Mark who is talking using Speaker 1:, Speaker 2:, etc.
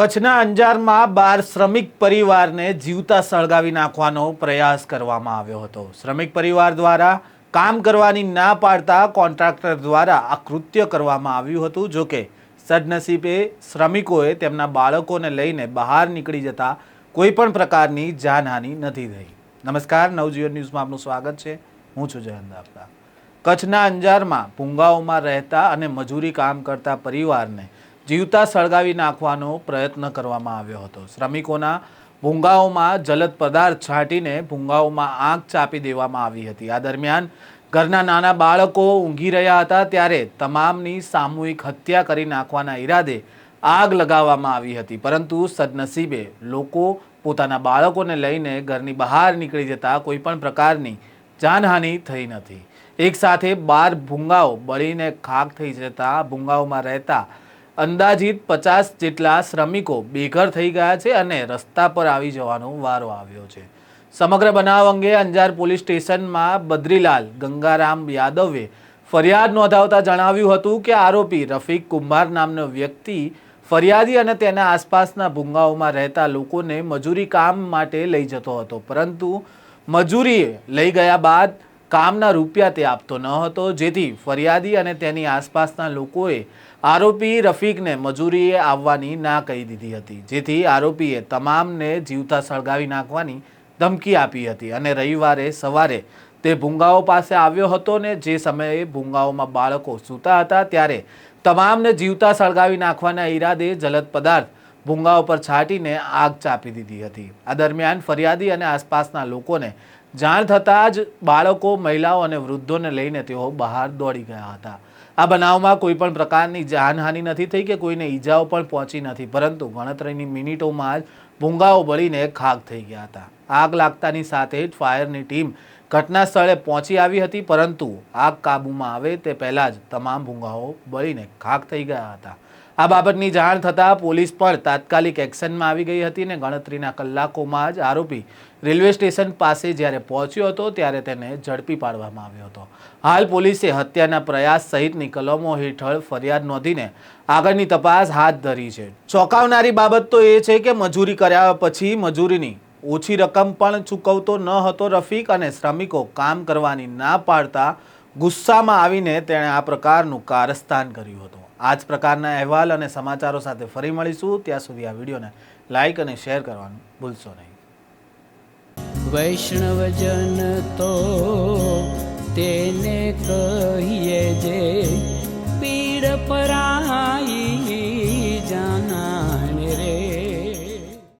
Speaker 1: કચ્છના અંજારમાં બાર શ્રમિક પરિવારને જીવતા સળગાવી નાખવાનો પ્રયાસ કરવામાં આવ્યો હતો. શ્રમિક પરિવાર દ્વારા કામ કરવાની ના પાડતા કોન્ટ્રાક્ટર દ્વારા આ કૃત્ય કરવામાં આવ્યું હતું જોકે સદનસીબે શ્રમિકોએ તેમના બાળકોને લઈને બહાર નીકળી જતા કોઈ પણ પ્રકારની જાનહાનિ નથી થઈ. નમસ્કાર, નવજીવન ન્યૂઝમાં આપનું સ્વાગત છે. હું છું જયંત આપતા કચ્છના અંજારમાં પૂંગાઓમાં રહેતા અને મજૂરી કામ કરતા પરિવારને જીવતા સળગાવી નાખવાનો પ્રયત્ન કરવામાં આવ્યો હતો. શ્રમિકોના ભૂંગાઓમાં જલદ પદાર્થ છાંટીને ભૂંગાઓમાં આગ ચાપી દેવામાં આવી હતી. આ દરમિયાન ઘરના નાના બાળકો ઊંઘી રહ્યા હતા ત્યારે તમામની સામૂહિક હત્યા કરી નાખવાના ઈરાદે આગ લગાવવામાં આવી હતી. પરંતુ સદનસીબે લોકો પોતાના બાળકોને લઈને ઘરની બહાર નીકળી જતા કોઈ પણ પ્રકારની જાનહાનિ થઈ નથી. એકસાથે બાર ભૂંગાઓ બળીને ખાક થઈ જતા ભૂંગાઓમાં રહેતા અંદાજિત પચાસ જેટલા શ્રમિકો બેઘર થઈ ગયા છે અને રસ્તા પર આવી જવાનો વારો આવ્યો છે. સમગ્ર બનાવ અંગે અંજાર પોલીસ સ્ટેશનમાં બદ્રીલાલ ગંગારામ યાદવે ફરિયાદ નોંધાવતા જણાવ્યું હતું કે આરોપી રફીક કુંભાર નામનો વ્યક્તિ ફરિયાદી અને તેના આસપાસના ભૂંગાઓમાં રહેતા લોકોને મજૂરી કામ માટે લઈ જતો હતો. પરંતુ મજૂરીએ લઈ ગયા બાદ કામના રૂપિયા તે આપતો ન હતો. જેથી ફરિયાદી અને તેની આસપાસના લોકોએ આરોપી રફીકને મજૂરીએ આવવાની ના કહી દીધી હતી. જેથી આરોપીએ તમામને જીવતા સળગાવી નાખવાની ધમકી આપી હતી અને રવિવારે સવારે તે ભૂંગાઓ પાસે આવ્યો હતો ને જે સમયે ભૂંગાઓમાં બાળકો સૂતા હતા, ત્યારે તમામને જીવતા સળગાવી નાખવાના ઈરાદે જલદ પદાર્થ ભૂંગાઓ ઉપર છાંટીને આગ ચાપી દીધી હતી. આ દરમિયાન ફરિયાદી અને આસપાસના લોકોને જાણ થતાં જ બાળકો, મહિલાઓ અને વૃદ્ધોને લઈને તેઓ બહાર દોડી ગયા હતા. આ બનાવમાં કોઈ પણ પ્રકારની જાનહાનિ નથી થઈ કે કોઈને ઈજાઓ પણ પહોંચી નથી, પરંતુ ગણતરીની મિનિટોમાં જ ભૂંગાઓ બળીને ખાક થઈ ગયા હતા. આગ લાગતાની સાથે જ ફાયરની ટીમ ઘટના સ્થળે પહોંચી આવી હતી, પરંતુ આગ કાબૂમાં આવે તે પહેલાં જ તમામ ભૂંગાઓ બળીને ખાક થઈ ગયા હતા. આ બાબતની જાણ થતાં પોલીસ પણ તાત્કાલિક એક્શનમાં આવી ગઈ હતી અને ગણતરીના કલાકોમાં જ આરોપી રેલવે સ્ટેશન પાસે જ્યારે પહોંચ્યો હતો ત્યારે તેને ઝડપી પાડવામાં આવ્યો હતો. હાલ પોલીસે હત્યાના પ્રયાસ સહિતની કલમો હેઠળ ફરિયાદ નોંધીને આગળની તપાસ હાથ ધરી છે. ચોંકાવનારી બાબત તો એ છે કે મજૂરી કર્યા પછી મજૂરીની ઓછી રકમ પણ ચૂકવતો ન હતો રફીક અને શ્રમિકો કામ કરવાની ના પાડતા ગુસ્સામાં આવીને તેણે આ પ્રકારનું કારસ્તાન કર્યું હતું. આ જ પ્રકારના અહેવાલ અને સમાચારો સાથે ફરી મળીશું. ત્યાં સુધી આ વિડીયોને લાઈક અને શેર કરવાનું ભૂલશો નહીં.
Speaker 2: વૈષ્ણવજન તો તેને કહીએ જે પીડ પરાઈ